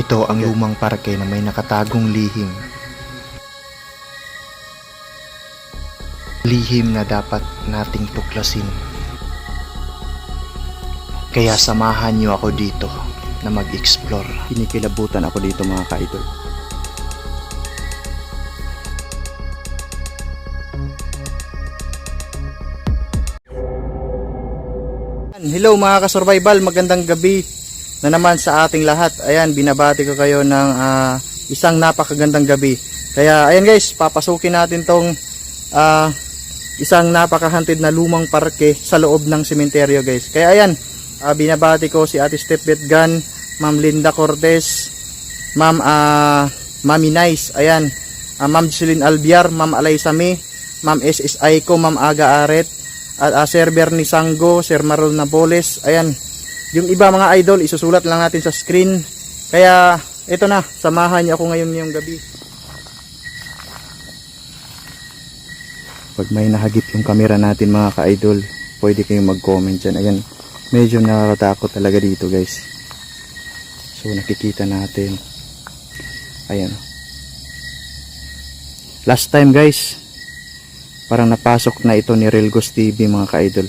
Ito ang lumang parke na may nakatagong lihim. Lihim na dapat nating tuklasin. Kaya samahan niyo ako dito na mag-explore. Kinikilabutan ako dito mga ka-idol. Hello mga ka-survival, magandang gabi na naman sa ating lahat. Ayan, binabati ko kayo ng ah, isang napakagandang gabi. Kaya ayan guys, papasukin natin tong ah, isang napakahantid na lumang parke sa loob ng sementeryo guys. Kaya ayan, ah, binabati ko si Ate Stepbet Gan, Ma'am Linda Cortez, Ma'am ah, Mami Nice, ayan, ah, Ma'am Jocelyn Albiar, Ma'am Alaysa May, Ma'am SSI ko, Ma'am Aga Aret, at uh, Sir Bernie Sango, Sir Marol Naboles, ayan, yung iba mga idol, isusulat lang natin sa screen. Kaya, ito na, samahan niyo ako ngayon ngayong gabi. Pag may nahagip yung camera natin mga ka-idol, pwede kayong mag-comment dyan. Ayan, medyo nakakatakot talaga dito guys. So, nakikita natin. Ayan. Last time guys, parang napasok na ito ni Relgos TV mga ka-idol.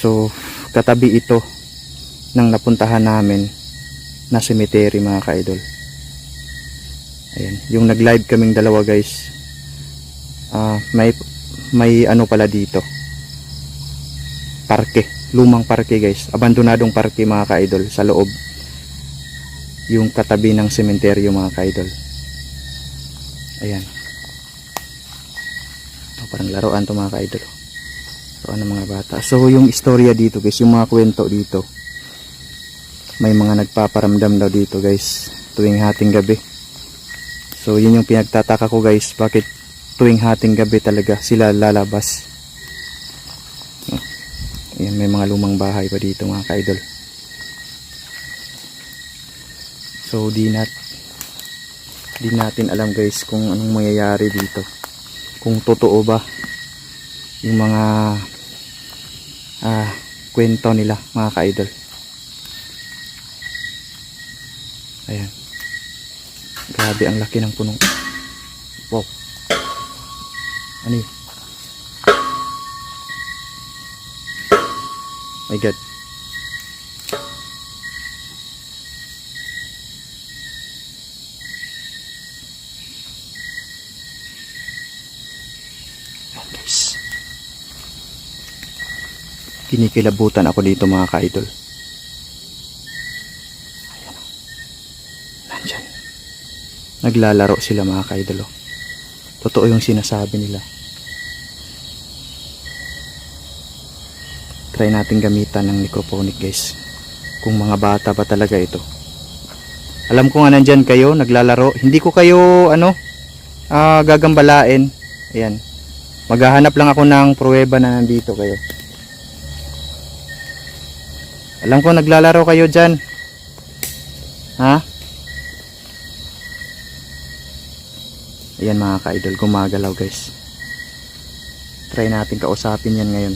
So, katabi ito ng napuntahan namin na cemetery mga ka-idol. Ayan, yung nag-live kaming dalawa guys. Ah, may may ano pala dito. Parke, lumang parke guys. Abandonadong parke mga ka-idol sa loob. Yung katabi ng sementeryo mga ka-idol. Ayan. Ito, parang laruan to mga ka-idol. Laruan ng mga bata. So yung istorya dito guys, yung mga kwento dito. May mga nagpaparamdam daw dito guys. Tuwing hating gabi. So yun yung pinagtataka ko guys. Bakit tuwing hating gabi talaga sila lalabas. Ayan, may mga lumang bahay pa dito mga ka-idol. So di nat di natin alam guys kung anong mangyayari dito. Kung totoo ba yung mga ah, kwento nila mga ka-idol. Ayan. Grabe ang laki ng punong. Wow. Ano yun? My God. Guys. Kinikilabutan ako dito mga ka-idol. Ayan o. Nandyan. Naglalaro sila mga ka-idol. oh. Totoo yung sinasabi nila. Try natin gamitan ng microphonic guys. Kung mga bata pa talaga ito. Alam ko nga nandyan kayo, naglalaro. Hindi ko kayo, ano, ah, gagambalain. Ayan. Maghahanap lang ako ng pruweba na nandito kayo. Alam ko naglalaro kayo dyan. Ha? Ayan mga ka-idol, gumagalaw guys. Try natin kausapin yan ngayon.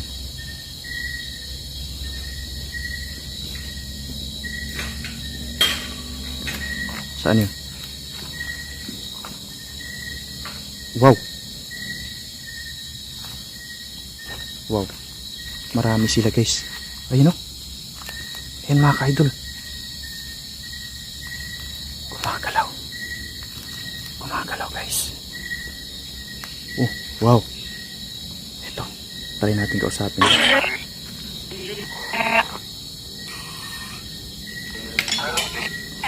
Saan yun? Wow! Wow! Marami sila guys. Ayun o. Ayan mga ka-idol. Gumagalaw guys. Oh, wow. Ito. Try natin kausapin.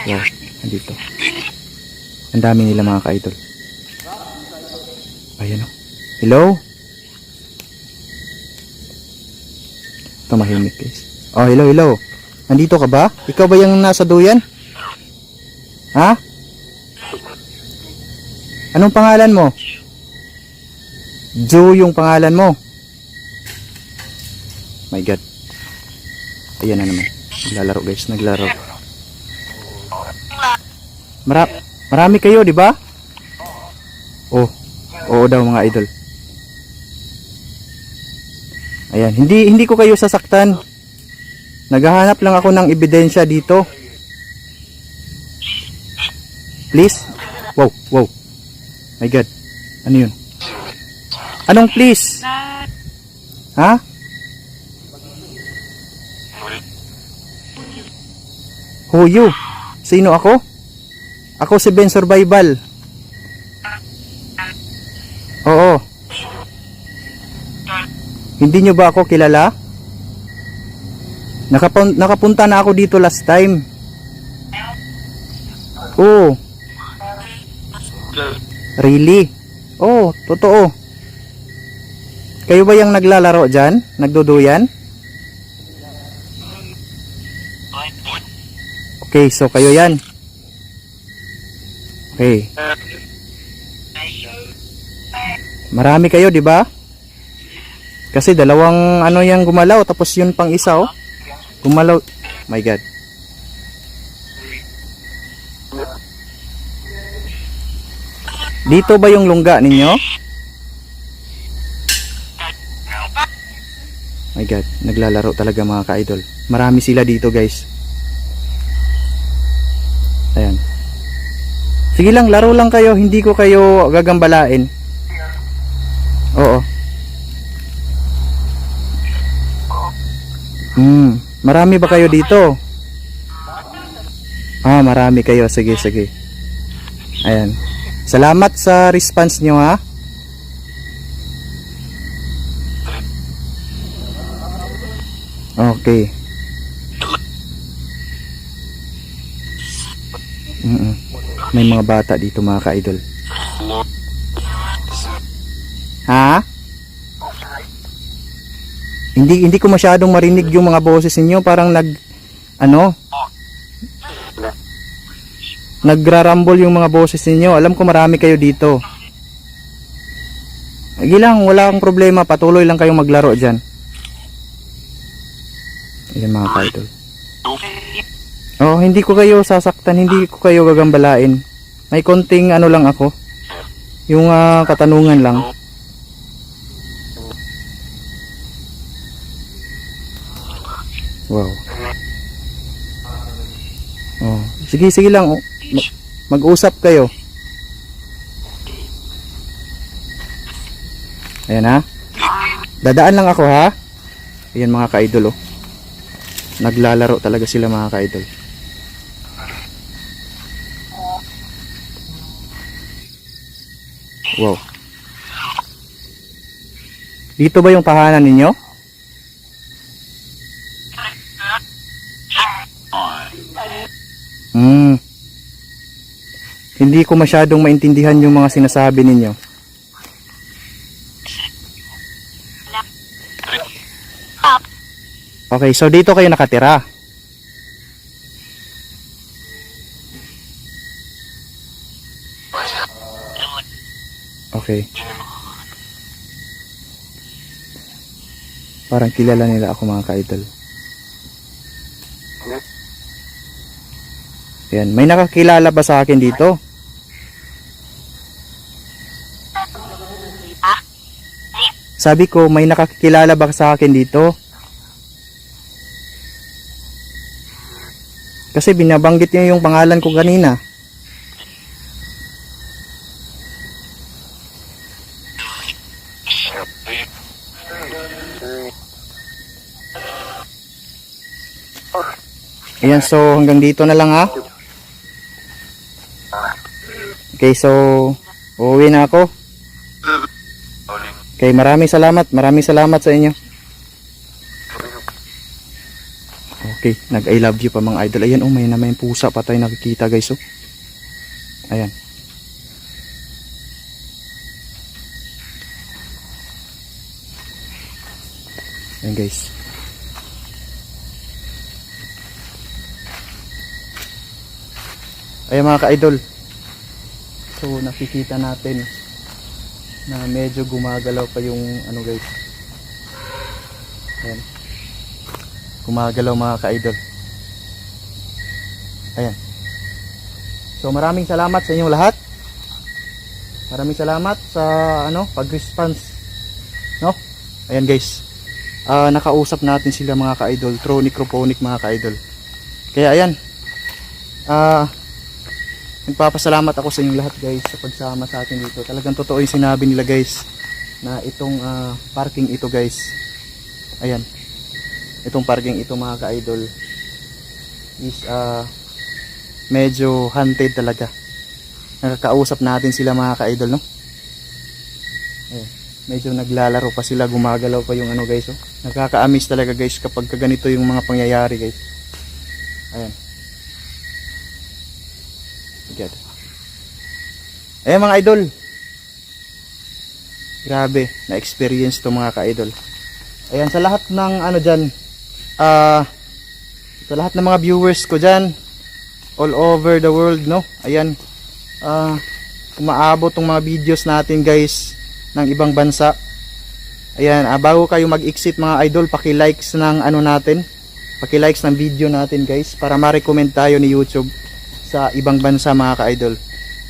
Wow, nandito. Ang dami nila mga ka-idol. Ayan o. Hello? Tumahimik guys. Oh, hello, hello. Nandito ka ba? Ikaw ba yung nasa duyan? Ha? Anong pangalan mo? Joe yung pangalan mo. My God. Ayan na naman. Naglalaro guys, naglaro. Mara marami kayo, di ba? Oh, oo daw mga idol. Ayan, hindi hindi ko kayo sasaktan. Naghahanap lang ako ng ebidensya dito. Please? Wow, wow. My God. Ano yun? Anong please? Ha? Who you? Sino ako? Ako si Ben Survival. Oo. Hindi nyo ba ako kilala? Nakapun- nakapunta na ako dito last time. Oo. Really? Oh, totoo. Kayo ba yung naglalaro dyan? Nagduduyan? Okay, so kayo yan. Okay. Marami kayo, di ba? Kasi dalawang ano yung gumalaw, tapos yun pang isa, oh. Gumalaw. My God. Dito ba yung lungga ninyo? My God, naglalaro talaga mga ka-idol. Marami sila dito guys. Ayan. Sige lang, laro lang kayo. Hindi ko kayo gagambalain. Oo. Hmm, marami ba kayo dito? Ah, marami kayo. Sige, sige. Ayan. Salamat sa response nyo ha. Okay. Mm May mga bata dito mga ka-idol. Ha? Hindi hindi ko masyadong marinig yung mga boses ninyo, parang nag ano? Nagrarumble yung mga boses ninyo. Alam ko marami kayo dito. Sige lang, wala akong problema. Patuloy lang kayong maglaro dyan. Ayan mga ka-idol. Oh, hindi ko kayo sasaktan, hindi ko kayo gagambalain. May konting ano lang ako. Yung ah, katanungan lang. Wow. Oh, sige sige lang. Oh, Mag-usap kayo. Ayan ha. Dadaan lang ako ha. Ayan mga ka-idol oh. Naglalaro talaga sila mga ka-idol. Wow. Dito ba yung tahanan ninyo? Hmm. Ko masyadong maintindihan yung mga sinasabi ninyo. Okay, so dito kayo nakatira. Okay. Parang kilala nila ako mga ka-idol. Yan, may nakakilala ba sa akin dito? Sabi ko, may nakakilala ba sa akin dito? Kasi binabanggit niya yung pangalan ko kanina. Ayan, so hanggang dito na lang ha. Okay, so uuwi na ako. Okay, maraming salamat. Maraming salamat sa inyo. Okay, nag I love you pa mga idol. Ayan, oh, may na may pusa pa tayo nakikita guys, oh. Ayan. Ayan guys. Ayan mga ka-idol. So nakikita natin na medyo gumagalaw pa yung ano guys. Ayan gumagalaw mga ka-idol. Ayan. So maraming salamat sa inyong lahat. Maraming salamat sa ano, pag-response. No? Ayan guys. Ah, nakausap natin sila mga ka-idol, through mga ka-idol. Kaya ayan. Ah, nagpapasalamat ako sa inyong lahat guys sa pagsama sa atin dito. Talagang totoo yung sinabi nila guys na itong ah, parking ito guys. Ayan. Itong parking ito mga ka-idol is ah, medyo haunted talaga. Nakakausap natin sila mga ka-idol no. Ayan. Medyo naglalaro pa sila, gumagalaw pa yung ano guys oh. Nakaka-amaze talaga guys kapag ka ganito yung mga pangyayari guys. Ayan. Agad. Ayan mga idol. Grabe, na-experience to mga ka-idol. Ayan, sa lahat ng ano dyan, ah, sa lahat ng mga viewers ko dyan, all over the world, no? Ayan, ah, umaabot tong mga videos natin guys, ng ibang bansa. Ayan, ah, bago kayo mag-exit mga idol, paki-likes ng ano natin, paki-likes ng video natin guys, para ma-recommend tayo ni YouTube sa ibang bansa mga ka-idol.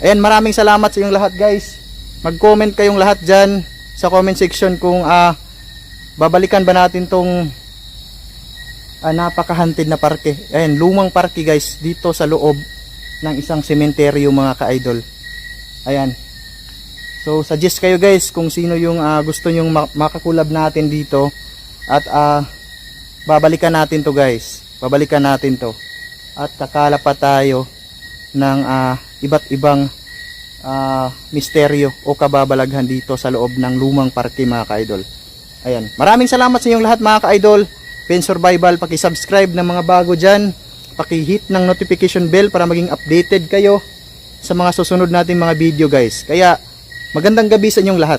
Ayan, maraming salamat sa inyong lahat guys. Mag-comment kayong lahat dyan sa comment section kung ah, babalikan ba natin tong ah, napaka-haunted na parke. Ayan, lumang parke guys dito sa loob ng isang sementeryo mga ka-idol. Ayan. So suggest kayo guys kung sino yung ah, gusto nyong ma- makakulab natin dito at ah, babalikan natin to guys. Babalikan natin to. At kakala pa tayo ng ah, iba't ibang ah, misteryo o kababalaghan dito sa loob ng lumang parke mga ka-idol. Ayan. Maraming salamat sa inyong lahat mga ka-idol. Pen Survival, paki-subscribe ng mga bago dyan. Paki-hit ng notification bell para maging updated kayo sa mga susunod nating mga video guys. Kaya magandang gabi sa inyong lahat.